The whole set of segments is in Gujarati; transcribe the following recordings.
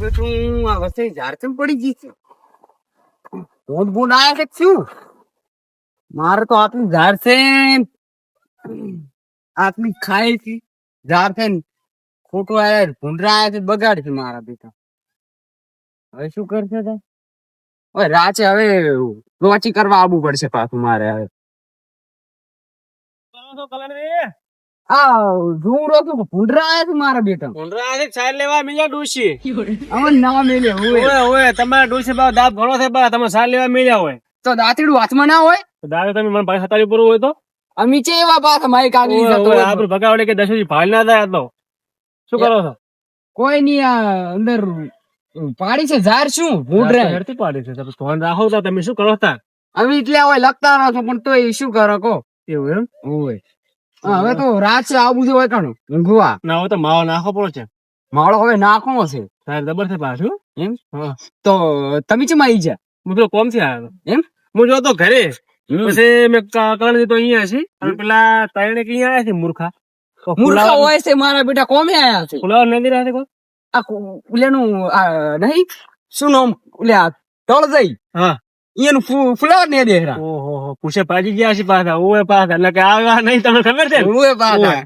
બેટું આ વચ્ચે ઝાડ કેમ પડી ગઈ છે. ભૂંડ ભૂંડ આયા છે કે શું? મારે તો આટલું ઝાડ છે ન. આટલી ખાય છે. ઝાડ છે ને, ખોટું આયા ભૂંડરા આયા છે, બગાડ છે મારા બેટા. હવે શું કરશે તે હવે રાચે હવે લોચી કરવા આવવું પડશે પાછું મારે હવે. આ ઢૂંઢો તો ભૂંડરા છે મારા બેટા. લેવા મિલ્યા ડોશી. અમન ના મેલે હોય ઓય ઓય તમારા ડોશી બા દાંત ઘણો છે બા તમે સાલ લેવા મિલ્યા હોય. તો દાંતડીનું હાથમાં ના હોય? તો દાદા તમે મને ભાઈ હતારી પૂરું હોય તો? અમી છે એવા પાછા મારી કાગળી જતો હોય. આપણે ભગાવડે કે દસોજી ભાલ ના થાય તો શું કરો છો? કોઈ નહીં આ અંદર પાડી છે ઝાર શું? ભૂંડ રે પાડી છે તમે ધોન રાખો તો તમે શું કરો તા અમે એટલે હોય લખતા નથી પણ તો એ શું કરો કો એવું એમ? ઓય હા, હવે તો રાત છે આવું બધું હોય કાણું. ઊંઘવા ના હવે તો માવો નાખો પડો છે. માળો હવે નાખવો છે. તારે દબર છે પાછું? એમ? તો તમે ચમ આવી જા હું પેલો કોમથી આવ્યો. એમ? હું જોતો ઘરે. પછી મેં કારણ તો અહીંયા છે. અને પેલા તારણે કે અહીંયા આવ્યા છે મૂર્ખા. મૂર્ખા હોય છે મારા બેટા કોમે આયા છે? ફુલાવા નથી રહ્યા કો કોઈ? આ કુ- નહીં? શું નામ? ઓલ્યા તળ જઈ હા. એનું ફ્લાવર ને દેખરા ઓહો પૂછે પાજી ગયા છે પાછા ઓએ પાછા એટલે કે આવ્યા નહીં તમને ખબર છે? ઓએ પાછા.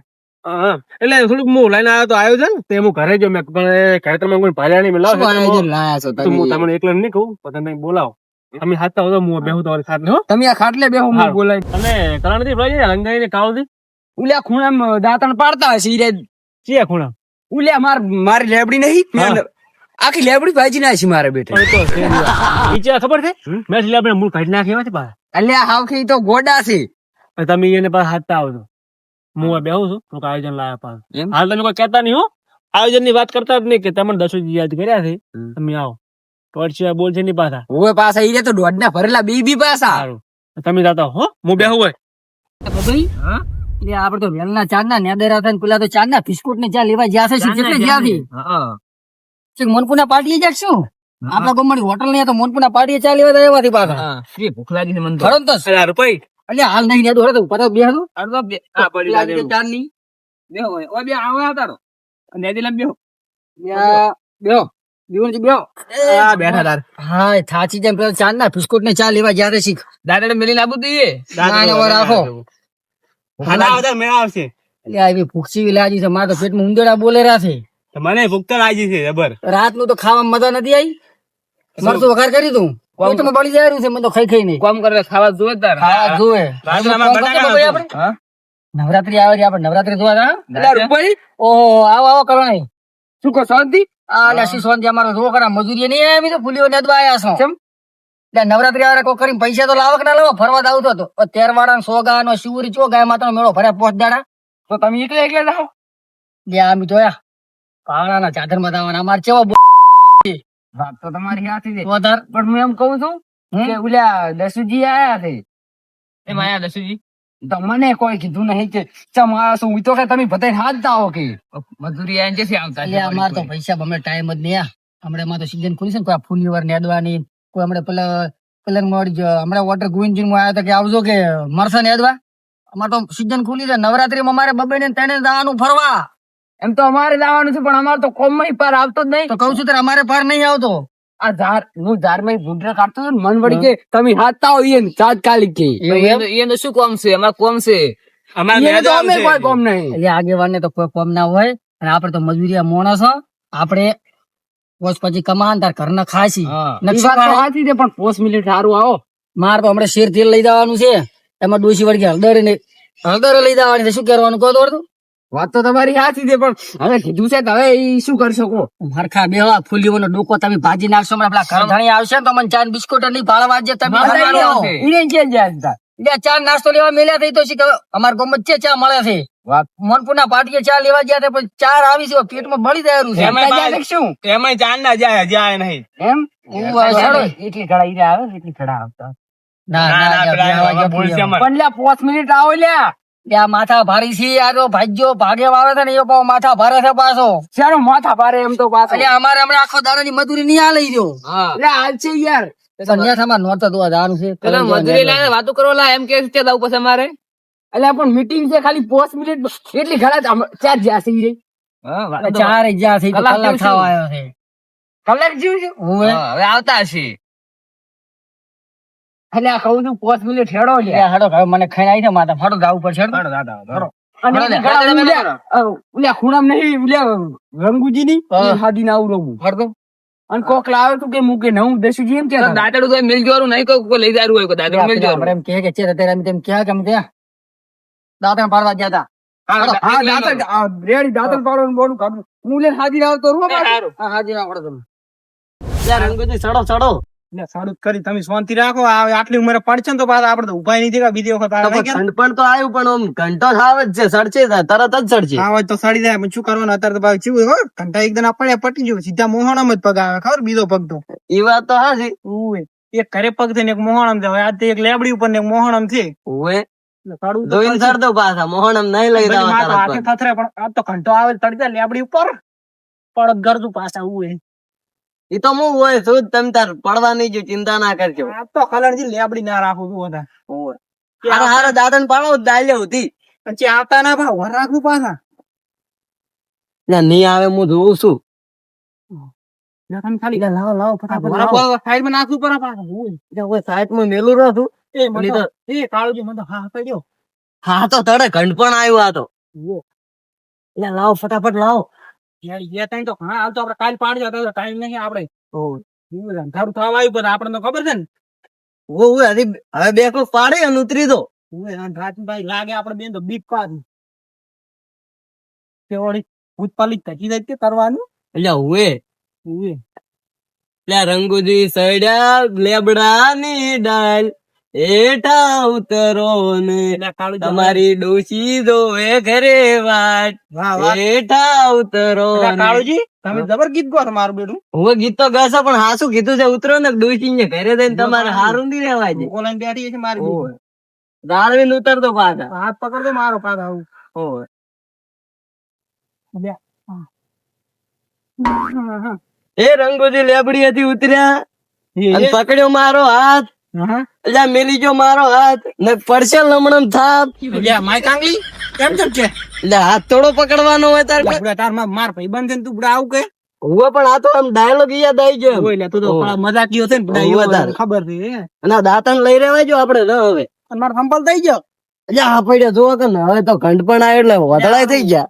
એટલે થોડુંક હું લઈને આવ્યો તો આવ્યો છે ને તે હું ઘરે જો મેં પણ ઘરે તમે કોઈ ભાલ્યા નહીં મેં લાવો શું એટલે આયોજન હું- છો હું તમને એકલો નહીં કહું પણ તમે બોલાવો. તમે હાથતા હો તો હું બેહું તમારી સાથે હો. તમે આ ખાટલે બેહો હું. બોલાવી બોલાય તમે કરાણથી ભાઈ રંગાઈ ને કાવથી ઉલ્યા ખૂણામાં દાંતણ પાડતા હશે ઈ ચિયા ખૂણા? ઉલ્યા માર મારી લેબડી નહીં આખી લેબડી ભાજી નાખી મારા બેટે પણ છે મારે ઈ ચિયા ખબર છે? મેં લેબડી મૂળ કાઢી નાખી એવા છે પાછા. અલ્યા હાવ ખી તો ગોડા છે. તમે એને પાસે હાથતા આવજો હું બેહું છું હું આયોજન લાયા પાસે હાલ તમે કોઈ કહેતા નહીં હો. આયોજનની વાત કરતા જ નહીં કે તમને દસો યાદ કર્યા છે. તમે આવો. પડશે બોલ છે નહીં પાછા. હું પાછા ઈ તો દોઢ ના ભરેલા બી બી પાછા. સારું. તમે જાતા હો હું. બેહું હોય. ભાઈ એટલે આપડે તો વેલના ચાંદના નેદેરા થાય ને પેલા તો ચાંદના બિસ્કુટ ને ચા લેવા જ્યાં છે કેટલે જ્યાંથી છે. મોનપુના પાર્ટી જાય શું? આપડા ગોમડી હોટલની તો મોનપુના પાર્ટી ચાલી લેવા જાય એવાથી પાછા ભૂખ લાગી મને ખરો તો? અલ્યા હાલ નહીં તો બે હતું બે- આ પડી લાગી ચારની. બેહો હોય. ઓય બે આવો આવતારો. અને એદી લંબી બેહો. યા બેહો. દીવનજી આ બેઠા તાર. હા થાચી જેમ પેલા ચાંદના બિસ્કુટ ને ચા લેવા જ્યાં શીખ. દાદાને મેલી આબુ દઈએ. ના, ના, રાખો. હા, ના, આવતા મેળા આવશે. એટલે આવી ભૂખસી લાગી છે મારા તો પેટમાં બોલે રહ્યા છે. મને ભૂખ તો લાગી છે જબર. રાતનું તો ખાવા મજા નથી આવી મરચું વઘાર કરી દઉં. કોઈ તો બળી જાય છે મને તો ખાઈ ખાઈ નહીં. કોમ કરે ખાવા જોવે તાર. ખાવા જોવે આપણે? નવરાત્રી આવે છે આપણે નવરાત્રી જોવા જા ઓહો આવો આવો કરો નહીં શું કહો શાંતિ? આ લે શાંતિ અમારો જો કરા મજૂરી નહીં આવી તો ફૂલીઓ ને આયા છો. કેમ? નવરાત્રી આવે કોઈ કરીને પૈસા તો લાવો કે ના લાવો? ફરવા આવતો હતો તેરવાડા સોગા નો શિવરી ચો ગાય માતા મેળો ભર્યા પોચ દાડા. તો તમે એકલા એકલા જાઓ? જે આમ જોયા. પાવડાના ચાદરમાં દાવાના. અમાર ચેવા વાત તો તમારી છે. વધાર પણ હું એમ કહું છું કે ઓલા દસુજી આયા છે. એમાં આયા દસુજી. તમને કોઈ કીધું નહીં કે ચમ આ શું? તો કે તમે ભતે હાથ દાવો કે. મજૂરી આયા ક્યાંથી આવતા એટલે અમાર તો પૈસા બમે ટાઈમ જ નહીં આ. હમણાં માં તો સીઝન ખુલી છે ને કોઈ ફૂલી વાર નેદવાની કોઈ હમણાં પેલા પેલા મળી હમણાં વોટર ગુંજીનમાં આવ્યા હતા કે આવજો કે મરસા નેદવા અમાર તો સીઝન ખુલી છે નવરાત્રીમાં અમારે બબે ને તેને જવાનું ફરવા. એમ તો અમારે જવાનું છે પણ અમારે તો કોમમાં પાર આવતો જ નહીં. તો કઉ છું અમારે પાર નહીં આવતો? આ ઝાડ હું ઝાડમાં ભૂંડરા કાઢતો હતો મન વળી કે તમે હાથતા હોય એને તાત્કાલિક કે. એનું શું કોમ છે? અમારે કોમ છે. અમારે કોઈ કોમ નહીં. એટલે આગેવાન ને તો કોઈ કોમ ના હોય અને આપડે તો મજૂરિયા માણસ હો. આપણે પોસ પછી કમાન તાર ઘરના ખાસી. નકશા કાઢે. સાચી છે પણ પોસ્ટ મિનિટ સારું આવો. માર તો હમણાં શેર તેલ લઈ જવાનું છે. એમાં ડોસી વળગી હળદર ને હળદર લઈ જવાની શું કરવાનું કહો તો? વાત તો તમારી સાચી છે પણ હવે કીધું છે હવે એ શું કરી શકો? મારખા બેવા ફૂલીઓનો ડોકો તમે ભાજી નાખશો મને પેલા કરધણી આવશે તો મને ચાર બિસ્કુટની ભાળવા જે તમે. ઈને ક્યાં જાય એટલે ચા નાસ્તો લેવા મેલ્યા થઈ તો શી? અમારા ગામમાં છે ચા મળે છે. વાત. મનપુરના પાટીએ ચા લેવા ગયા પણ ચાર આવી છે પેટમાં બળી જાય છે. શું? એમાં ચાંદ ના જાય જાય નહીં. એમ. એટલી ઘડા આવે એટલી ઘડા આવતા. ના ના, ના. પણ લ્યા પાંચ મિનિટ આવો લ્યા. ત્યાં માથા ભારી છે યાર તો ભાગ્યો ભાગે વાવે છે ને એ બહુ માથા ભારે છે પાછો. શાનો માથા ભારે એમ તો પાછો? એટલે અમારે હમણાં આખો દાડાની મજૂરી નહીં આ લઈ એટલે હાલ છે યાર. સંન્યાસામાં નોરતા દોવા જવાનું છે. મજૂરી લઈને વાતો કરો લા એમ કે છે દાવ પછી અમારે. એટલે પણ મીટિંગ છે ખાલી પોસ્ટ મિનિટ એટલી ઘણા ચાર જ્યાં છે ઈ રે ચાર જ્યાં છે કલાક છે? થવા આવ્યો છે. કલાક જેવું છે? હવે આવતા હશે. એટલે આ કહું છું પોસ મિનિટ હેડો લે હેડો હવે મને ખાઈ આવી છે માતા ફાડો જાવું પડશે હેડો. દાદા. હેડો ઉલ્યા, ખૂણામ નહીં ઉલ્યા રંગુજી ની હાદી ના આવડવું ફરતો અને કોક લાવે તું કે મૂકે નવું દેશુજી એમ કે દાંતડું તો મિલ જોરું નહીં કોઈ કોઈ લઈ જારું હોય કોઈ દાંતડું મિલ જવાનું. એમ કે કે છે અત્યારે એમ તેમ ક્યાં કેમ ત્યાં દાદા પાડવા ગયા હતા હા, હા હું હાજી ના. આવતો રૂ હા હાજી ના આવડે તમે રંગુજી ચડો સડો લે, સારું કરી તમે શાંતિ રાખો. આટલી ઉંમરે પડશે ને તો પાછા આપણે ઊભા નહીં થયા બીજી વખત. આવે કે ઠંડ પણ તો આવ્યું પણ આમ ઘંટો જ જ છે સડશે તરત જ સડશે. આવે તો સડી જાય શું કરવાનું? અત્યારે તો પાછું ચેવું ખબર ઘંટા એકદમ પડ્યા પટી ગયું સીધા મોહણમ જ પગ આવે ખબર? બીજો પગ તો. એ વાત તો હા છે. એક ઘરે પગ થઈને એક મોહણમ છે. હવે આજ એક લેબડી ઉપર ને એક મોહણમ છે. તો જોઈને પડશે. સડતો પાછા મોહનમ નહીં લઈ હાથે થથરે પણ આ તો ઘંટો આવે તડી લેબડી ઉપર. પડત ગરતું પાછા ઉવે. ઈ તો હું હોય શું તમે તાર પડવાની જો ચિંતા ના કરજો. આ તો કલણજી લેબડી ના રાખું તું બધા. ઓય. હારા હારા દાદન પાડો દાલ્યો હતી પછી આવતા ના વર રાખવું પાછા. ના નહીં આવે હું જોઉં છું. એ એ હા તો તડે ઘંટ પણ આવ્યું આ તો. લાવો ફટાફટ લાવો. બે ત્રણ તો ઘણા હાલ તો આપડે કાલ પાડજો તો ટાઈમ નહીં આપડે અંધારું થવા આવ્યું પણ આપણને તો ખબર છે ને. ઓ ઓ હજી હવે બે કોક પાડે અને ઉતરી દો. રાજભાઈ લાગે આપણે બેન તો બીક પાડી. તે વળી ભૂતપાલી થકી જાય તે કરવાનું એટલે હુએ ઉવે. એટલે રંગુજી સડ્યા લેબડા ની ડાલ. એઠા ઉતરો ને તમારી ડોશી જોવે ઘરે વાત એઠા ઉતરો કાળુજી તમે જબર ગીત ગો મારું બેટું હું ગીત તો ગાશો પણ હાસું કીધું છે? ઉતરો ને ડોશી ને ઘરે જઈને તમારે હારું નહીં રહેવાય છે કોલાઈને બેઠી છે મારી દાળવી ઉતરતો પાછા. હાથ પકડતો મારો પાછો આવું. હા. એ રંગોજી લેબડી હતી ઉતર્યા. પકડ્યો મારો હાથ. હા. એટલે મેલી જો મારો હાથ. ને પડશે લમણમ થાપ. માય કાંગલી કેમ કેમ છે એટલે હાથ થોડો પકડવાનો હોય તાર બુડા તારમાં માર ભાઈ બંધ તું બુડા આવું કે? હું પણ આ તો આમ ડાયલોગ યાદ આવી ગયો ઓય લે તું તો મજા થોડા છે ને બુડા. ખબર છે અને આ લઈ રહેવાય જો આપણે ન હવે. અને મારો સંપલ થઈ ગયો? એટલે આ પડ્યા જો કે ને હવે તો ઘંટ પણ આવ્યો એટલે વધળાય થઈ ગયા.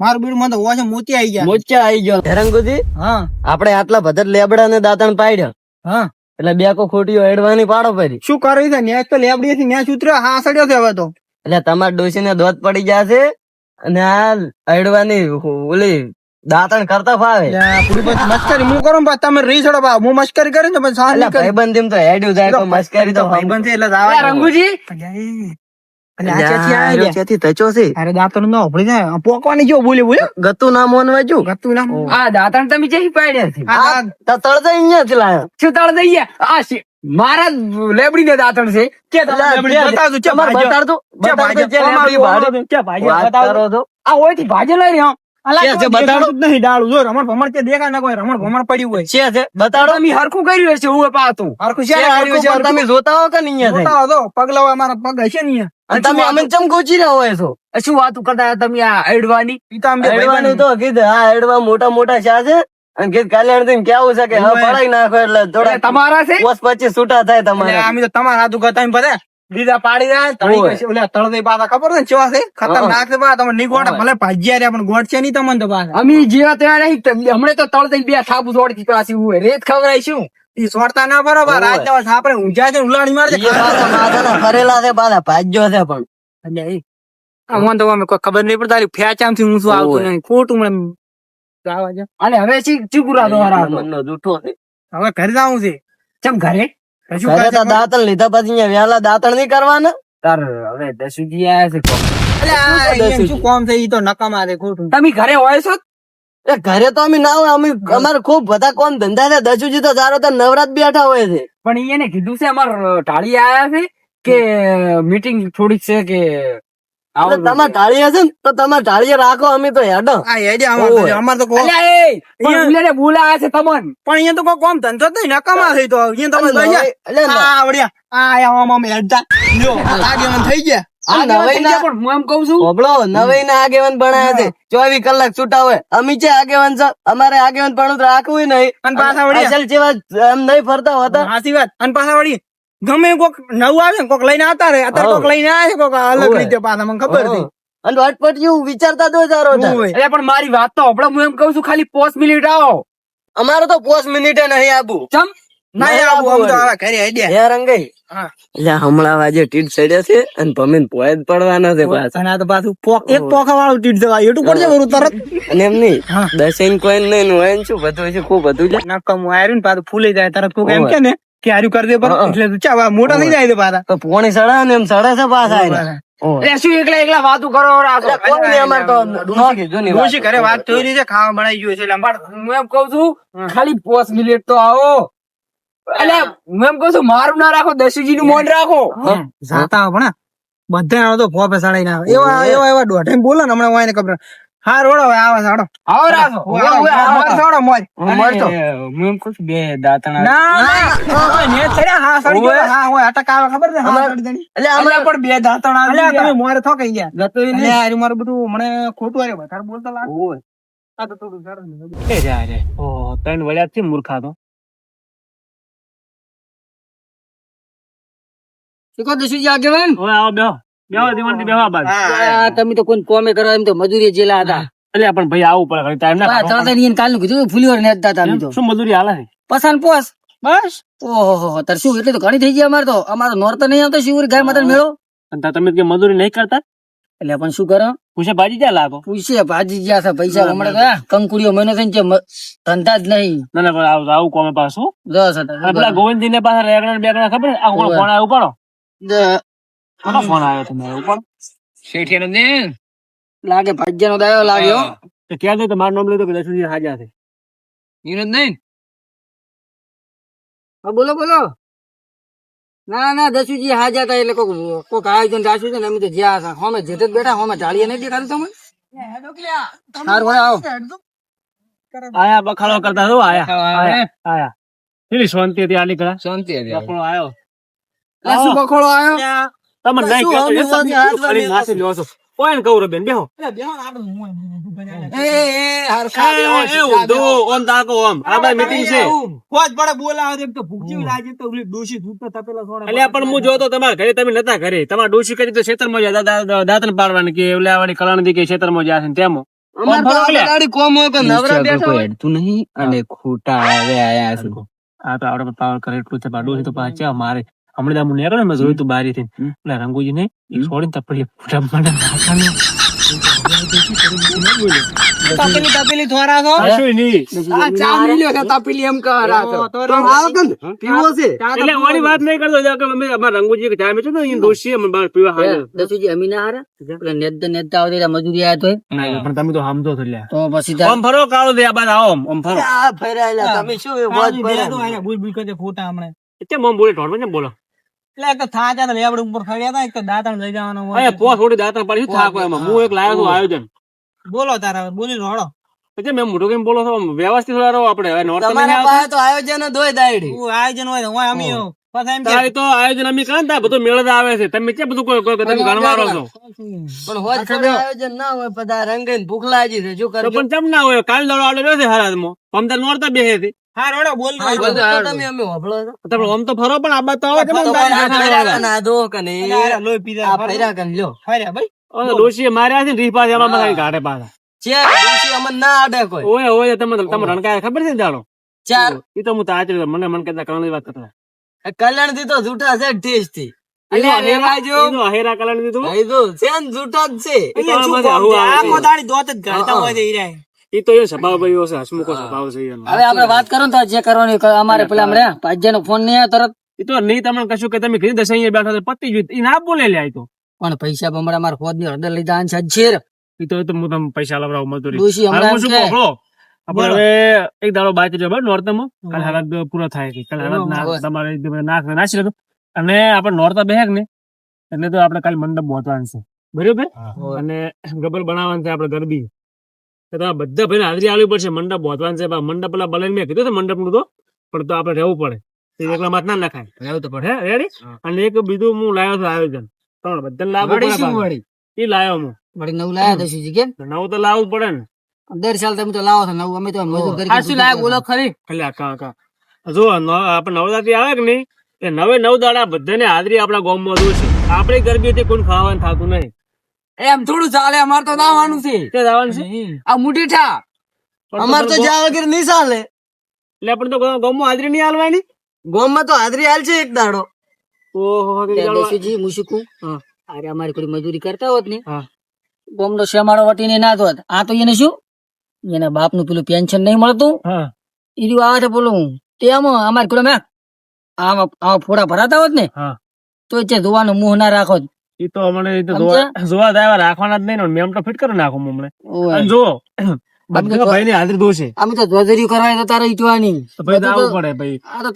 માર બીડું મને તો ઓછે મોતી આવી ગયા. મોચા આવી ગયો. રંગુજી હા. આપણે આટલા ભદર લેબડા ને દાંતણ પાડ્યા. હા. એટલે બે કો ખોટીઓ એડવાની પાડો પડી શું કર્યું છે? ન્યાસ તો લેબડી થી ન્યાસ ઉતર્યો હા સડ્યો છે હવે તો. એટલે તમારા ડોસી ને દોત પડી જશે અને આ હેડવાની ઓલી દાંતણ કરતા ફાવે. પૂરી પછી મસ્કરી હું કરું બા તમે રહી છોડો બા. હું મસ્કરી કરી તો ભાઈબંધ એમ તો હેડ્યું જાય તો મસ્કરી તો ભાઈબંધ એટલે રંગુજી? પોકવાની જો બોલે બોલે ગતું ના મોનવા ગતું ના આ દાંતણ તમે પાડ્યા છે આ તો તળતો અહીંયા જ લાયો શું આ મારા લેબડી ને દાંતણ છે કે બતાવજો, ચા તમારે ભાજો. બતાડજો, ક્યાં બતાડજો, ભાજ્યો? ક્યાં કોમ લેબડી આવ્યું? ભાડી? ક્યાં ભાજ્યો? વાત બતાવો. કરો તો. આ ઓયથી ભાજે લઈ રહ્યો છે? બતાડો. જ નહીં ડાળું. જો રમણ ભમણ તે દેખાય ના કોઈ રમણ ભમણ પડ્યું હોય. છે છે બતાડો. હરખું કર્યું છે હું પાતું હરખું છે છે કર્યું છે, છે, તમે જોતા હો કે નહીં અહીંયા થઈ? તો, પગલા હોય અમારા પગ હશે ને અને તમે અમે ચમ ગોચી રહ્યા હોય છો? શું વાતું કરતા તમે આ તો એડવાનું કીધું હા એડવા મોટા મોટા શા છે. અને કીધું કલ્યાણથી કેવું છે કે હવે. પડાઈ નાખો એટલે થોડા તમારા છે? પચીસ છૂટા થાય તમારે. આમ તો તમારા હાથું કરતા બધા લીધા પાડી રહ્યા તળી ઓવે. ઓલા ખબર છે ને ચેવા છે? ખતરનાક છે બા તમે નહીં ભલે ભાજ્યા રહ્યા પણ ગોળ છે નહીં તમને તો પાછા. અમે જેવા ત્યાં નહીં હમણે તો તળ દઈ બે થાબુ છોડતી પાછી હું રેત ખવડાય શું? ઈ સોડતા ના બરોબર. રાત ના આપણે ઊંઝા છે ઉલાણી ઉલાડી મારજે. ફરેલા છે પાછા ભાજ્યો છે પણ. અને અમને મને તો અમે કોઈ ખબર નહીં પડતા ફેચામથી હું શું આવતું નહીં. ખોટું મને અને હવે ચીકુરા દ્વારા જૂઠો છે. હવે ઘરે જાવું છે. ચમ ઘરે? કશું દાંતણ લીધા પછી વહેલા દાંતણ નહીં કરવાના? તાર હવે દસુજી આયા છે શું કોમ છે? ઈ તો નકામા રે ખોટું. તમે ઘરે હોય છો? એ ઘરે તો અમે ના હોય અમે અમારે ખૂબ બધા કોમ ધંધા છે. દસુજી તો સારો તો નવરાત બેઠા હોય છે. પણ એને કીધું છે અમાર ટાળી આયા છે કે મીટિંગ થોડીક છે કે તમારે ટાળી હશે ને તો તમારે ટાળીએ રાખો અમે તો હેડો. આ હેજે અમાર તો ઓવે. અમાર તો કોઈ અલ્યા એ પણ અહીંયા- ઉલ્યાને બોલાયા છે તમન. પણ અહીંયા તો કોઈ કોમ ધંધો જ નહીં નકામા થઈ તો અહીંયા તો લઈ જા. એટલે આ આ આયા આમ આમ હેડતા. લ્યો આ થઈ ગયા. આગેવાન નવાઈ ના- પણ હું એમ કહું છું હોભળો નવાઈ આગેવાન ભણાયા છે. ચોવીસ કલાક છૂટા હોય. અમી છે આગેવાન છે અમારે આગેવાન પણ રાખવું નહીં. અને પાછા વળી અસલ જેવા એમ નહીં ફરતા હોતા. સાચી વાત. અને પાછા વળી ગમે કોક નવું આવે ને કોક લઈને આવતા રહે. અત્યારે હા. કોક લઈને આવે છે કોક અલગ રીતે પાછા મને ખબર હતી. અને અટપટ જેવું વિચારતા તો જારો એટલે પણ મારી વાત તો હમણાં હું એમ કહું છું ખાલી પોસ્ટ મિનિટ આવો. અમારે તો પોસ્ટ મિનિટે નહીં આબુ. ચમ? નહીં આવું આમ તો આવા ઘરે આઈડિયા. હે રંગાઈ. એટલે હમણાં વાજે ટીટ ચડ્યા છે અને ભમીને પોય જ પડવાનો છે પાછા. અને આ તો પાછું પોક એક પોખા વાળું ટીટ જવા એટલું પડશે તરત. અને એમ નહીં હા. દસેન કોઈન નહીં ને હોય શું બધું છે ખૂબ બધું છે. નકમ આયરું ને પાછું ફૂલી જાય તરત. કોક એમ કે ને કે હાર્યું કરી દે પર એટલે તું ચા મોટા થઈ જાય પાછા. તો પોણી સડા ને એમ સડે છે પાછા. એટલે શું એકલા એકલા વાતો કરો કોઈ નહીં અમારે તો. ડોશી ઘરે વાત થઈ રહી છે ખાવા બનાવી ગયું છે. એટલે અમાર હું એમ કહું છું ખાલી પાંચ મિનિટ તો આવો. એટલે હું એમ કહું છું મારું ના રાખો દશીજી નું મોન રાખો જાતા આવો પણ બધા તો ફોપે સડાઈ ના એવા એવા એવા દોઢ. બોલો ને હમણાં વાયને ખબર હા રોડો હવે આવે સાડો આવો રાખો ઓય, ઓય, સાડો, મોજ. મળતો. હું એમ કહું બે દાંતણા. ના ના. ઓય, ને ચડ્યા, હા સડી ગયો. હા હોય અટક આવે ખબર ને હા સડી. એટલે અમારે પણ બે દાંતણા એટલે તમે મોરે થો કઈ ગયા. જતો ને. અલ્યા, મારું બધું મને ખોટું આરે વધારે બોલતા લાગે. આ તો થોડું સારું ને. કે જાય રે. ઓહો ત્રણ વળ્યા જ છે મૂર્ખા તો. શીખો દસુજી જાગેવાન ઓય આવો બેહો. તમે તો કોઈ કોમે કરો એમ તો મજૂરી જેલા હતા. અલ્યા પણ ભાઈ આવું પડે ટાઈમ ના કીધું તમે તો. શું મજૂરી હાલે પસાન પોસ. બસ. ઓહો તાર શું એટલે તો ઘણી થઈ ગઈ અમારે તો. અમારો નોર તો નહીં આવતો શિવરી ગાય માતા મેળો. અને તમે કે મજૂરી નહીં કરતા? એટલે પણ શું કરો? પૂછે ભાજી જ્યાં લાગો? પૂછે ભાજી જ્યાં છે પૈસા હમણાં તો આ કંકુડીઓ મહિનો થઈને છે, ધંધા જ નહીં. ના ના પણ આવું આવું કોમે પાછું. દસ હતા પેલા ગોવિંદજી ને પાછા રેગણા બેગડા બેગણા ખબર આવું આ કોનો ઓવે. ફોન આવ્યો ઉપાડો દ- કોનો ફોન આવ્યો તમારો ઉપાડો શેઠિયાનો ને? લાગે ભાજ્યાનો દાયો લાગ્યો. તો ક્યાં દે તો નામ લીધું કે દસુજી હાજર છે? નીરજ નહીં હા બોલો બોલો. ના ના દસુજી હાજર હતા એટલે કોક કોક આયોજન રાખ્યું છે ને અમે તો જ્યાં હતા. હોમે જેતે જ બેઠા હોમે ઢાળીએ નહીં દેખાતું તમને? સારું હોય આવો. આયા બખાડો કરતા છો આયા. આયા. આયા. શાંતિ હતી આલી કળા શાંતિ હતી. બખોડો આવ્યો શું બખોડો આવ્યો તમને નહીં કહો તમે કરીને નાસી લ્યો છો. કોઈ ને કહું બેન બેહો. એ એ હરખા એ, ઓમ તાકો ઓમ. આ બાઈ મીટિંગ છે. કોજ પડે બોલાવે એમ તો ભૂખી લાગે તો ઓલી ડોશી ધૂળતા તપેલા સોડા એટલે પણ હું જોતો તમારા ઘરે તમે નતા ઘરે. તમારા ડોશી કરી તો ખેતરમાં જાય દાદા દા- દાંતણ પાડવાની કે ઓલા વાળી કલાણદી કે ખેતરમાં જાય છે ને અમાર. ગાડી કોમ હોય નવરા બેઠા હોય. તું નહીં અને ખોટા આવે આયા છે આ તો આપડે પાવર કરે એટલું છે. ડોશી તો પાછા મારે. હમણાં તો હું નીકળ્યો ને મેં જોયું તું બારી થી. પેલા રંગુજી ને એક છોડીને તપડી ફૂટા મને નાખવાનું. તપેલી તપેલી થોરા છો કશુંય નહીં. આ ચા મિલ્યો છે તાપીલી એમ કહા રાખો તો તો ને, પીવો છે એટલે ઓલી વાત નહીં કરતો જા કે અમે અમારા રંગુજી કે ચા મેચો ને ડોશી અમે બહાર પીવા હાજર. દસુજી અમી ના હારા પેલા નેતા નેતા આવતી મજૂરી આયા તોય પણ તમે તો સમજો છો લ્યા. તો પછી ઓમ ફરો કાળો દે આ બાદ આવો ઓમ, ફરો આ ફેરાયેલા તમે શું પડે? બુજ બુજ કરે ખોટા હમણાં કેમ ઓમ બોલે ઢોળમાં બોલો એટલે એક તો થાચા તો ઉપર ફર્યા હતા એક તો દાંતણ લઈ જવાનો હોય. પોસ થોડી દાંતણ પાડી થાક એમાં. હું એક લાયો છું આયોજન. બોલો તારા બોલી રોડો પછી મેં મોટું કેમ બોલો છો? વ્યવસ્થિત રહો આપણે. હવે નોર્થ તમારા પાસે તો આયોજન જ દાયડી. હું આયોજન હોય તો અમે પાછા એમ કે તારી તો આયોજન અમે ને બધું મેળ આવે છે. તમે કેમ બધું કોઈ- કોઈ- તમે ગણવારો છો? પણ હોજ આયોજન ના હોય બધા રંગીન ભૂખ લાગી છે શું કરે પણ કેમ ના હોય? કાલ દડો આડો રહ્યો છે હરાજમાં. પમદાર નોરતા બેસે છે. હા બોલ હા, બધું તો તમે અમે ઓમ તો ફરો પણ આ દો કને ફેરા કને લ્યો. ભાઈ. માર્યા છે અમને ના કોઈ. ઓય ઓય રણકાય ખબર છે ને જાણો ચાર એ તો હું તો આચરી મને મન કહેતા કરણ વાત કરતા. કલ્યાણથી તો જૂઠા છે ઠેસથી એ કલર દીધું છે જૂઠા જ છે. દોત જ હોય રહ્યા. એ તો એ સ્વભાવ ભાઈ હશે હસમુખો સ્વભાવ છે એનો. હવે આપણે વાત કરો ને તો જે કરવાની અમારે પેલા હમણાં ભાજ્યા નો ફોન નહીં તરત. એ તો નહીં તમને કશું કે તમે કીધું દસ અહીંયા બેઠા પતી ગયું. એ ના બોલે લે તો. પણ પૈસા હમણાં અમારે ખોદની હળદર લીધા છે એ તો હું તમને પૈસા લવડાવું મજૂરી. હાલ હમણાં શું એમ કહું, આપણે હવે એક દાડો બાકી રહ્યો બરાબર? નોરતામાં? કાલે હાલત પૂરો થાય કે કાલે હાલત ના- તમારે નાખ નાસી લેતો અને આપણે નોરતા બેહેક ને એટલે તો આપણે કાલ મંડપ પહોંચવાનું છે. બરાબર? અને ગબર બનાવવાનું છે આપણે ગરબી. તમારે બધા ભાઈને હાજરી આવી પડશે. મંડપ પહોંચવાનું છે મંડપ પેલા બલન મેં કીધું મંડપનું તો. પણ તો આપણે રહેવું પડે. તે એકલા માથ ના નખાય. રહેવું તો પડે. રેડી અને એક બીજું હું લાવ્યો છું આયોજન. પણ બધા લાગુ પડે શું પાછું. વળી? ઈ લાયો હું. વળી નવું લાવ્યા તો શું તો નવું તો લાવવું પડે ને. દર સાલ તમે તો લાવો છો. નવું અમે તો મજૂર કરી આ શું લાયા? બોલો ખરી. એટલે કા કા. જો આપણે નવરાત્રી આવે કે નહીં? એ નવે નવ દાડા બધાને હાજરી આપણા ગામમાં જોશે. આપણી ગરબી હતી કોઈ ખાવાનું થતું નહીં. એમ થોડું ચાલે અમારે તો જવાનું છે. તે જવાનું છે? આ મુઠીઠા અમાર તો તમે જા વગર નહીં ચાલે. એટલે પણ તો ગામમાં હાજરી નહીં હાલવાની? ગોમમાં તો હાજરી હાલ છે એક દાડો. ઓહો કહું હા. અરે અમારી કોઈ મજૂરી કરતા હોત ને. હા. ગોમનો શેમાળો વટીને ના હોત આ તો એને શું? એના બાપનું પેલું પેન્શન નહીં મળતું. હા. ઈ રહ્યું આવે છે પેલું તેમાં અમારે કોઈ મેં આમાં આમાં ફોડા ભરાતા હોત ને હા. તો એ જોવાનું મોહ ના રાખો ઈ તો હમણે ઈ તો જોવા દાવા રાખવાના જ નહીં ને મેમ તો ફિટ કરી નાખું હમણે. અને જો હાજરી અમે તો કરવા તો તારે ઈટવાની. તો ભાઈ પડે ભાઈ. આ તો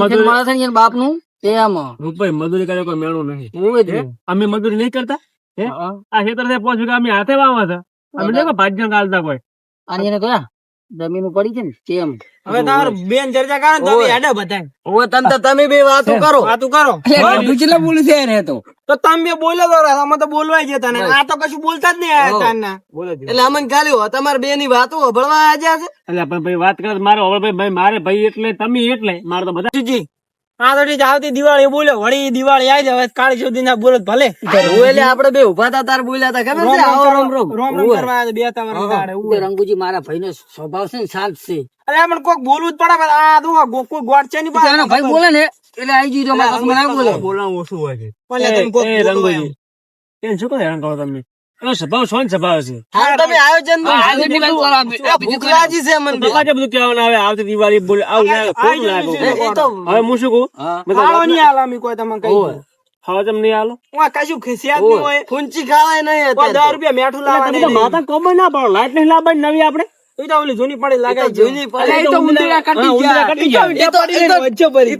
મજૂરી મળે છે ને તેમાં રૂપાઈ મજૂરી કરે કોઈ મેળવું નહીં? અમે મજૂરી નહીં કરતા? હે? આ ખેતરથી પાંચ વીઘા અમે હાથે વાવવા હતા અમે નહીં કોઈ કોઈ. અને એને આ જમીન પડી છે ને તેમ હવે તમારું બેન ચર્ચા કરો તમે હેડે બધાય. ઓ તમ તો તમે બે વાતો કરો. વાતો કરો. કેટલા બોલું છે રે તો? તો તમે બે બોલો તો અમે તો બોલવાય છે તને. આ તો કશું બોલતા જ નહીં આ તારના. એટલે અમને ખાલી હો તમારે બે ની વાતો સાંભળવા આજા છે? એટલે પણ ભાઈ વાત કરે મારે હવે ભાઈ ભાઈ મારે ભાઈ એટલે તમે એટલે મારે તો બધા જીજી, આ તો ઠીક આવતી દિવાળી બોલ્યો વળી દિવાળી આવી જાય કાળી સુધી ના બોલો ભલે એટલે આપડે બે ઊભા હતા તાર બોલ્યા હતા ખબર છે? આવો રોમ રોમ રોમ રોમ કરવા બે તમારે વર્ષ રંગુજી મારા ભાઈનો સ્વભાવ છે ને શાંત છે. અરે પણ કોક બોલવું જ પડે પણ આ તો કોઈ ગોળ છે નહીં તો ભાઈ બોલે ને એટલે આવી જઈ તો મારા બોલે. બોલવાનું ઓછું હોય છે? પણ તમે એ બોલો એમ. શું કહે રંગો તમે? એનો સ્વભાવ શું સ્વભાવ છે? હા તમે આયોજન ભૂખલાજી છે મને બે. બાબા જે બધું કહેવાનું આવે. આવતી દિવાળી બોલે આવું લાગે એ તો હવે હું શું કહું? મેં તો ફાળો વાત- નહીં હાલે કોઈ તમને કહી હવે તમે નહીં હાલો? કશું ખિસ્યા નહીં હોય. ફૂંચી ખાવાય નહીં કોઈ દસ રૂપિયા મેઠું તમે લાવવા માતા કોમય ના પાડો લાઈટ નહીં લાવવાની નવી આપણે? એ તો ઓલી જૂની પડી લાગે જૂની પડી. તો ઉંદરા હા, કટી ઉંદરા કટી ગયા. ઈંટા પડી તો છે પાડી.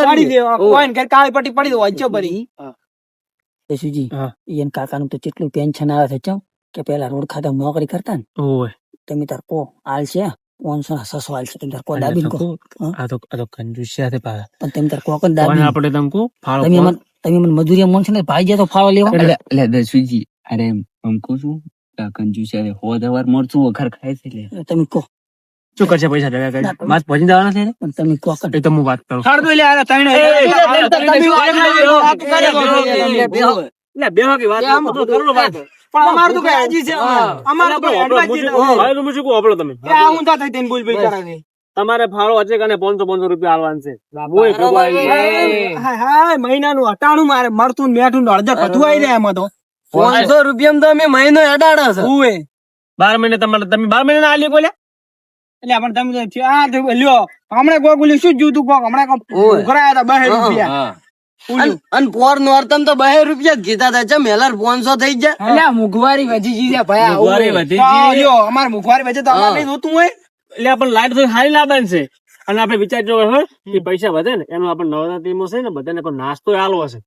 અમારી. દેવા. કોઈને ઘેર કાળી પટ્ટી પડી દો વચ્ચે પડી. યશુજી હા. એને કાકાનું તો કેટલું પેન્શન આવે છે ચમ કે પેલા રોડ ખાતા નોકરી કરતા ને ઓય. તમે તાર કો આલ છે પાંચસો ના છસો આલ છે તમે તાર કો દાબી કહો આ તો આ તો કંજુસિયા છે પાછા. પણ તમે તાર કો કન દાબી આપણે તમે કો? ફાળો તમે મન તમે મન મજૂરી મન છે ને ભાઈ જાય તો ફાળો લેવા. એટલે એટલે દસવીજી અરે એમ કહું છું કંજૂસ છે હો દવાર મરચું વઘાર ખાય છે એટલે તમે કહો શું કરશે પૈસા ભેગા કરી? માસ પહોંચી જવાના છે પણ તમે કો કર. તો હું વાત કરું. ખાડ દો લે, આ બે વાગે વાત કરો, વાત. પણ અમારું તો કઈ હાજી છે. અમારું તો શું કહું? તો હું તમે. આ થઈ બોલ તમારે ફાળો હશે અને પાંચસો પાંચસો રૂપિયા આવવાનું છે. મહિનાનું અટાણું મારે મળતું મેઠું ને અડધા કથું રહ્યા એમાં તો. પાંચસો રૂપિયા તો અમે મહિનો અડાડો છે. બાર મહિને તમારે તમે બાર મહિના ના આલી બોલ્યા એટલે આપણે તમે આ લ્યો હમણાં ગોગુલી શું જોતું કોક? હમણાં. ઉઘરાયા હતા બહે રૂપિયા. હા. પોર નોરતમ તો બે રૂપિયા જ કીધા હતા ચમ હેલાર પોનસો થઈ જાય એટલે મોંઘવારી વધી ગઈ ભાઈ આવું વધી ગઈ. લ્યો અમારે મુખવારી વચ્ચે તો અમારે નહીં જોતું હોય એટલે આપણે લાઈટ તો સારી લાવવાની છે. અને આપણે વિચાર જો કે પૈસા વધે ને એનો આપણે નવરાત્રીમાં છે ને બધાને કોઈ નાસ્તો આલવો છે.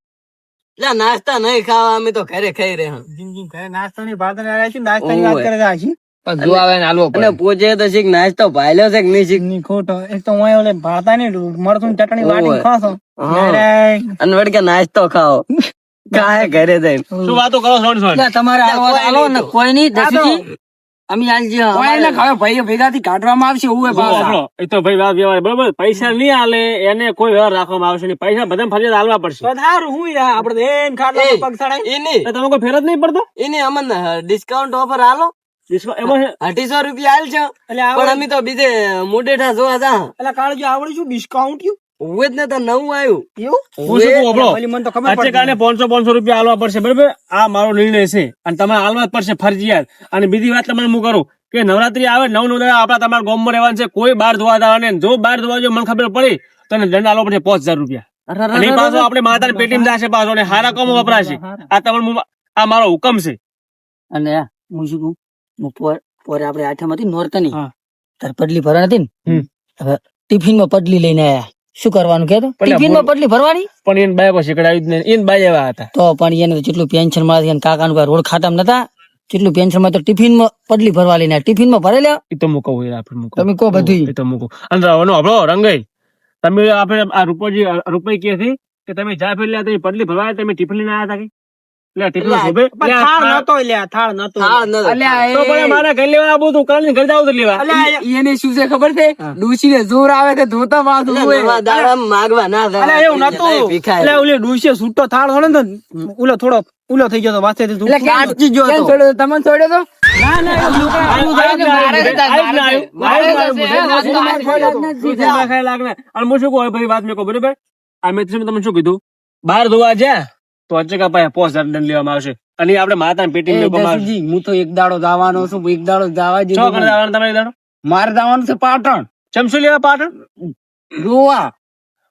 એટલે નાસ્તા નહીં ખાવા અમે તો ઘરે ખાઈ રહ્યા. નાસ્તાની ભાત ને આ છે, નાસ્તાની વાત કરે છે. પણ જો આવે ને હાલવો અને પૂછે તો શીખ નાસ્તો ભાલ્યો છે કે નહીં શીખ. ની ખોટો. એક તો હું ઓલે ભાતા ને મળતું ચટણી વાટી ખાશો. અને વળી કે નાસ્તો ખાઓ. કાહે ઘરે જઈને. શું વાતો કરો સોન સોન? તમારે આવો ને કોઈ નહીં દસુજી. અમે આજ જે કોઈ એને અમારે- હવે ભાઈઓ કાઢવામાં આવશે એવું હોય જો પાછા. આપણો, એ તો ભાઈ વાત વ્યવહાર. બરોબર. પૈસા નહીં આલે એને કોઈ વ્યવહાર રાખવામાં આવશે નહીં. પૈસા બધા ફરિયાદ આલવા પડશે. સારું હું યાર આપણે ખાટલા પગ એટલે તમે કોઈ ફેર જ નહીં પડતો? એની અમને ડિસ્કાઉન્ટ ઓફર છે- અઢીસો રૂપિયા હાલ છે. એટલે પણ અમે તો બીજે મુડેઠા જોવા જા. એટલે કાળજી આવડે શું ડિસ્કાઉન્ટ ઉવે જ ને તો નવું આવ્યું એવું? હું શું કહું આપણો? ઓલી મને તો ખબર પડે કાલે પાંચસો પાંચસો રૂપિયા આલવા પડશે બરાબર? આ મારો નિર્ણય છે. અને તમારે આલવા જ પડશે ફરજિયાત. અને બીજી વાત તમને હું કરું કે નવરાત્રી આવે નવ નવ દાડા આપડા તમારા ગામમાં રહેવાનું છે કોઈ બાર ધોવા જવાને અને જો બાર ધોવા જો મને ખબર પડી તો એને દંડ આલવો પડશે પાંચ હજાર રૂપિયા. અને પાછો આપણે માતાને પેટીમ જશે પાછો અને હારા કામો વપરાશે. આ તમારું આ મારો હુકમ છે. અને હું શું કહું? પોર- આપણે આઠમ હતી નોરતાની. તાર પડલી ભરવાની હતી ને? હવે ટિફિનમાં પડલી લઈને આયા. શું કરવાનું કે ટિફિનમાં પડલી ભરવાની? પણ એને બાય પાસે જ નહીં. એને બાય આવ્યા હતા. તો પણ એને જેટલું પેન્શન મળે છે કાકાનું ભાઈ રોડ ખાતા નતા જેટલું પેન્શનમાં તો ટિફિનમાં પડલી ભરવા લઈને ટિફિનમાં ભરેલા એ તો મૂકો. તમે કહો બધું એ તો મૂકો અને રવાનો આપણો રંગાઈ. તમે આપણે આ રૂપોજી રૂપાઈ કે છે કે તમે જા લ્યા તમે પડલી ભરવા તમે ટિફિન લઈને આવ્યા હતા કે? લે થાળ નતો થાળ નતો થાળ તો પણ એ- ઘર લેવા આવું તું કાલે ઘર જાવ તો લેવા એને શું છે ખબર છે ડૂસીને જોર આવે કે ધોતા એટલે હોય. માગવા ના એવું નતું ઓલી છૂટો થાળ થોડો ને તો ઓલો થોડો ઓલો થઈ ગયો તો વાસે થી એટલે ગયો કેમ છોડ્યો તમને છોડ્યો તો? મારે આવ્યું મારે મેં મારે મારે તો મારે ખોલ્યો તો. શું કપાય શું શું પાસે પોસ્ટ દંડ લેવામાં આવશે. અને આપણે માતાને પેટી હું તો એક દાડો જવાનો છું એક દાડો જવા દીધું કરી દેવાનું તમારે દાડો? મારે જવાનું છે પાટણ. ચમચું લેવા પાટણ? ગોવા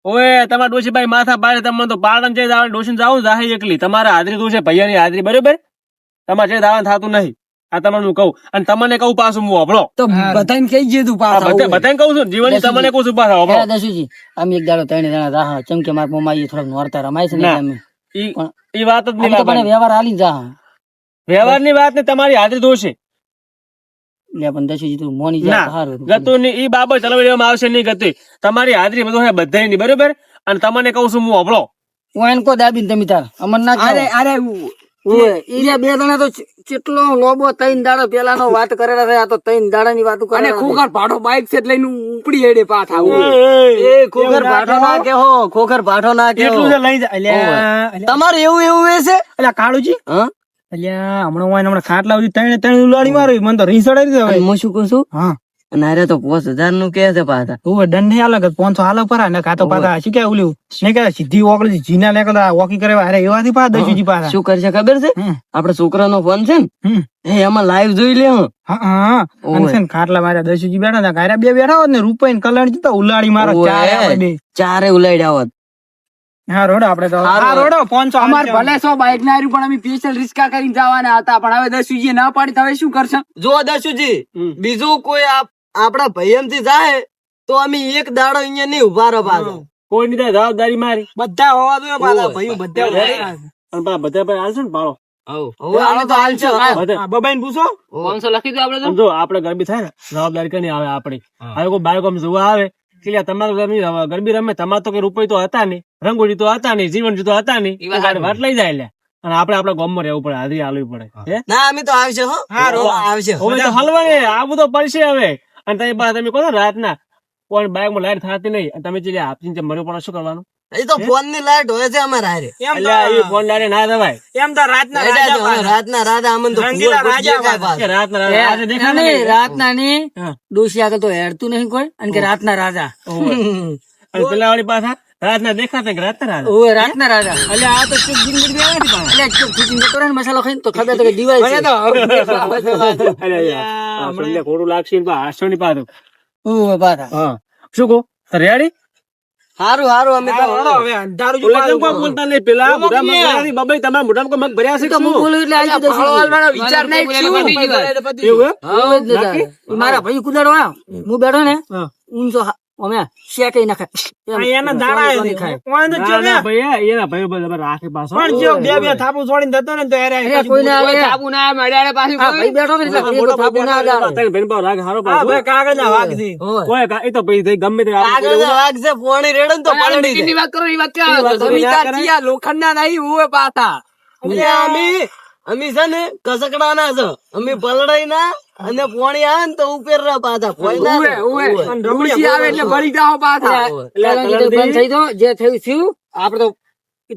ઓએ તમારા ડોશીભાઈ માથા પાડે તમને તો પાટણ છે ડોશી જાવું જાહે એકલી. તમારે હાજરી તું છે ભૈયાની હાજરી બરોબર? તમારે જે દાવાનું થતું નહીં. આ તમને હું કહું. અને તમને કહું પાછું હું હોભળો. તો બધાને કહી દીધું તું પાછા બધા બધાને કહું છું જીવન તમને કહું છું પાછા હોભળો. દશુજી આમ એક દાડો ત્રણ જણા રાહ ચમ કે મારા મમ્મા થોડાક નોરતા રમાય છે ને ના. ઈ ઈ વાત જ નહીં તો વ્યવહાર હાલી જા. વ્યવહારની વાત ને તમારી હાજરી દોષે એટલે પણ દસુજી તું મોની જા ના. તો સારું ગતું ની ઈ બાબત ચલાવી લેવામાં આવશે નહીં ગતિ તમારી હાજરી બધું હે બધાની બરોબર? અને તમને કહું છું હું હોભળો હું એન કો દાબીને તમે તાર. અમર ના અરે અરે બે જણા તો કેટલો લોબો ત્રણ દાડો પેલાનો વાત કરેલા દાડાની વાતો કરે ખોખર પાડો બાઈક છે એટલે ઉપડી હેડે એ ખોખર ભાઠો ના કેહો ખોખર ભાઠો ના કેહો એટલું લઈ જા અલ્યા અલ્યા. તમારે એવું એવું એ છે? કાળુજી? હા? અલ્યા હમણાં ખાટલા સુધી ત્રણે ત્રણ ઉલાડી મારી મને તો રીસ અડાડી દે હવે. અને હું શું કહું છું? હા. અને અરે તો પાંચ હજારનું કે છે પાછા? તું દંડ નહીં અલગ પાંચસો હાલો પરા ને કાતો પાછા શું કે ઓલું? ને કે સીધી ઓકળી જીના લે કદા ઓકી કરે અરે એવાથી પાછા દસુજી પાછા? શું કરશે ખબર છે. આપડે છોકરાનો ફોન છે ને? એમાં લાઈવ જોઈ લે હું. હા અને ખાટલા માર્યા દસુજી બેઠા હતા. કાયરા બે બેઠા હોત ને રૂપાઈ ને કલ્યાણ જતા ઉલાડી મારો. ચાર આપણે બે ચારે ઉલાડ્યા હોત. હા રોડ આપડે તો. હા રોડ પાંચસો અમાર ભલે સો બાઈક ના પણ અમે સ્પેશિયલ રિસ્કા કરીને જવાના હતા. પણ હવે દસુજી સુજી ના પાડી તો હવે શું કરશે? જો દસુજી બીજું કોઈ આપ- આપડા ભાઈ થી જાય તો અમે એક દાડો અહીંયા નહીં ઊભા રહો પાછા કોઈ ની ત્યાં જવાબદારી મારી? બધા હોવા જોઈએ પાછા ભાઈ. બધા અને પાછા બધા પર હાલશે ને પાડો? ગરબી થાય ને જવાબદારી કઈ આવે આપણી? હવે કોઈ બાળકો આમ જોવા આવે કે લ્યા તમારું ગરબી રમે- તમારે તો કઈ રૂપિયા તો હતા નહીં રંગોળી તો હતા નહીં જીવન તો હતા નહીં. વાત લઈ જાય અને આપણે આપણા ગામમાં રહેવું પડે હાજરી આલવી પડે. ના અમે તો આવશે આવશે. હલવા ને આવું તો પડશે હવે. અને તમે પાછા તમે કહો ને રાતના પણ બાઇકમાં લાઈટ થતી નહીં. અને તમે જે આપીને મર્યો પણ શું કરવાનું? એ તો ફોનની લાઈટ હોય છે અમારે હારે. એમ એટલે એ ફોન લાઈટ ના દવાય એમ તો રાતના રાજા જ. રાતના રાજા અમને તો રંગીલા રાજા દેખા. રાતના નહીં, રાતના ની. આગળ તો હેડતું નહીં કોઈ. અને કે રાતના રાજા. અને પેલા વાળી પાછા રાતના દેખાતા કે રાતના રાજા ઓય રાતના રાજા એટલે આ તો ચૂક જીન જીન ગયા નથી પાછા. એટલે ચૂક જીન તો રહે મસાલો ખાઈને તો ખબર તો કે દિવાળી છે અરે યાર, આ પેલા ખોટું લાગશે ને હાસ્યો નહીં પાછું. ઓય પાછા હા શું કહું રેડી હારું હારું અમે તો હવે અંધારું પેલા જેવું કેમ કોઈ બોલતા નહીં પેલા મોઢા મગ ભર્યા નથી. બાબાઈ, મગ ભર્યા છે તો હું બોલું એટલે વિચાર નહીં? એવું ને. મારા ભાઈ કુદાડો આ હું બેઠો ને ઊંચો અમે શેકાઈ નાખે એમ. એના દાડા સોની છે. ખાય. કોણ તો ના, જો ને. ના, ભાઈ, એના ભાઈઓ બધા રાખે પાછો. પણ જો બે બે થાપુ છોડીને જતો ને તો યારે અરે પછી આવે કોઈ ના આવે, અડાડે પાછી ભાઈ બેઠો ને એટલે થાપુ ના આવે. તારી બેન પાવ રાખે, હારો પાછો. ભાઈ કાગળના વાઘ છે ઓય. કોઈ એ તો ભાઈ થઈ ગમે તે આપણે ના વાગશે પોણી રેડે ને તો આ પલળી વાત કરો, એ વાત ક્યાં આવે? જમીનદાર છીએ, આ નહીં, હું એ અમે અમે છે ને કસકડા ના છે અમે પલડાઈ ના અને પોણી આવે ને તો ઉપેર પાછા ઉવે, ઉવે. ઉવે. આવે એટલે ભરી જાઓ પાછા. બંધ થઈ જાઓ, જે થયું થયું આપડે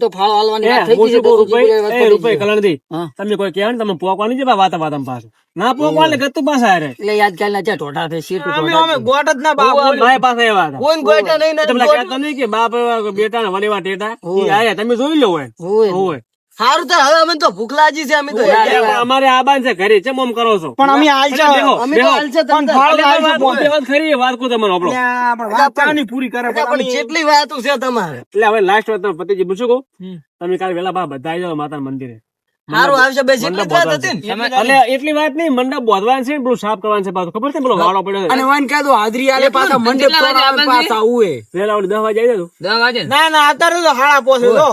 તો ફાળો હાલવાની થઈ ગઈ. કલણદી. તમે કોઈ કહેવાય તમે પોકવાની છે વાતા વાતા પાસે ના પોકવા એટલે ગતું. એટલે યાદ કાલના જ્યાં ઢોઢા થાય, શેઠ અમે અમે ગોટ જ ના બાપ ભાઈ પાસે નહીં ને તમને કે બાપ બેટા ને વલેવા ટેટા આયા તમે જોઈ લો હોય. સારું તો હવે અમે તો ભૂખ લાગી છે અમે તો અમારે આ બાન છે ઘરે ચમ ઓમ કરો છો? પણ અમે આલ છે અમે તો આલ છે પણ તમને. આલ છે વાત- પોતે. વાત ખરી વાત કો તમને આપણો. પણ વાત ચાની પૂરી કરે પણ જેટલી વાતો છે તમારે. એટલે હવે લાસ્ટ વાત તમે પતિજી પૂછું કહું? તમે કાલ વેલા બા બધા આવી જાઓ માતાના મંદિરે. સારું આવશે એટલી વાત હતી છે. એટલી વાત નહીં મંડપ બાંધવાનું છે પેલું સાફ કરવાનું છે પાછું. ખબર છે પેલો વાળો પડ્યો અને વાન કહે તો હાજરી આલે પાછા મંડપ કેટલા વાગે તોડાવે આવવાનું છે? પાછા ઉવે. વેલા ઓલી દસ વાગે આવી જાજો દસ વાગે ના? ના અત્યારે તો હાડા પોસે તો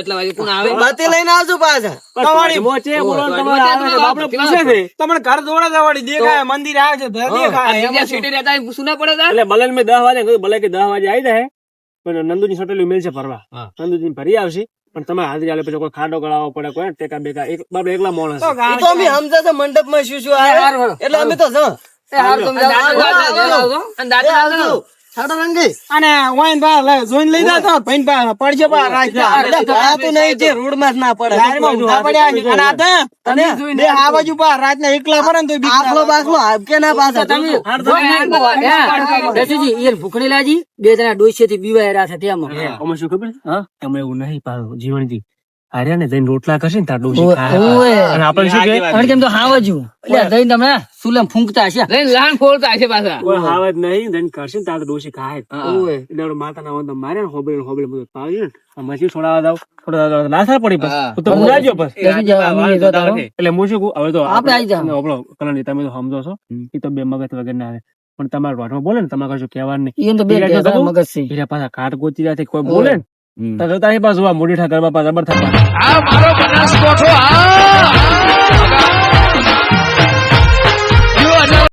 એટલા વાગે કોણ આવે? બત્તી લઈને આવજો પાછા. તમારી મોચે બોલો તમારે આવે બાપડો પૂછે છે. તમને ઘર દોડા દવાડી દેખાય મંદિર આવે છે દેખાય બીજા સીટે રહેતા હોય, પડે એટલે ભલે મેં દસ વાગે ભલે કે દસ વાગે આવી જાય પણ નંદુજી સટેલું મેલ છે ભરવા નંદુજી ભરી આવશે. પણ તમે હાજરી આલે પછી કોઈ ખાડો ગળાવો પડે કોઈ ટેકા બેકા એક બાબા એકલા માણસ. તો અમે સમજા છે મંડપમાં શું શું એટલે અમે તો જ. એ તમે રંગી અને વાઈન લે, જોઈને લઈ જાતો ભાઈન નહીં રોડમાં ના પડે. અને આ તો બે આ બાજુ બા રાતના એકલા પડે ને તો બીક આખલો બાખલો ના પાછા તમે ભૂખણી લાજી બે જણા ડોસીએથી બીવાય રહ્યા છે તેમાં અમે શું ખબર છે? અમે એવું નહીં પાછું જીવનજી હાર્યા ને જઈને રોટલા કરશે ને તાર ડોશી. અને આપણે શું કે અને કેમ તો હાવજુ એટલે જઈને તમે સુલમ ફૂંકતા હશે. લાન ખોલતા હશે પાછા. કોઈ હાવજ નહીં જઈને કરશે ને તાર તો ડોશી ખાય. ઓય. એટલે આપણે માતાના વંદન મારે ને હોબળે ને હોબળે બધું પાવી ને. આ મસી છોડાવવા દાવ છોડાવવા દાવ લાસા પડી પછી. તો મુરાજો એ રહો. એટલે હું શું હવે તો આપણે આવી જાવ આપણો હોબળો, તમે તો સમજો છો. એ તો બે મગજ વગર ના આવે. પણ તમારા વાટમાં બોલે ને તમારે કશું કહેવાનું નહીં. ઈ તો બે મગજ છે. પાછા કાટ ગોતી જાય કોઈ બોલે ને? તો તારી પાસે જોવા મોડી ઠાકર બાપા જબર થતા આ મારો બનાસકોઠો આ!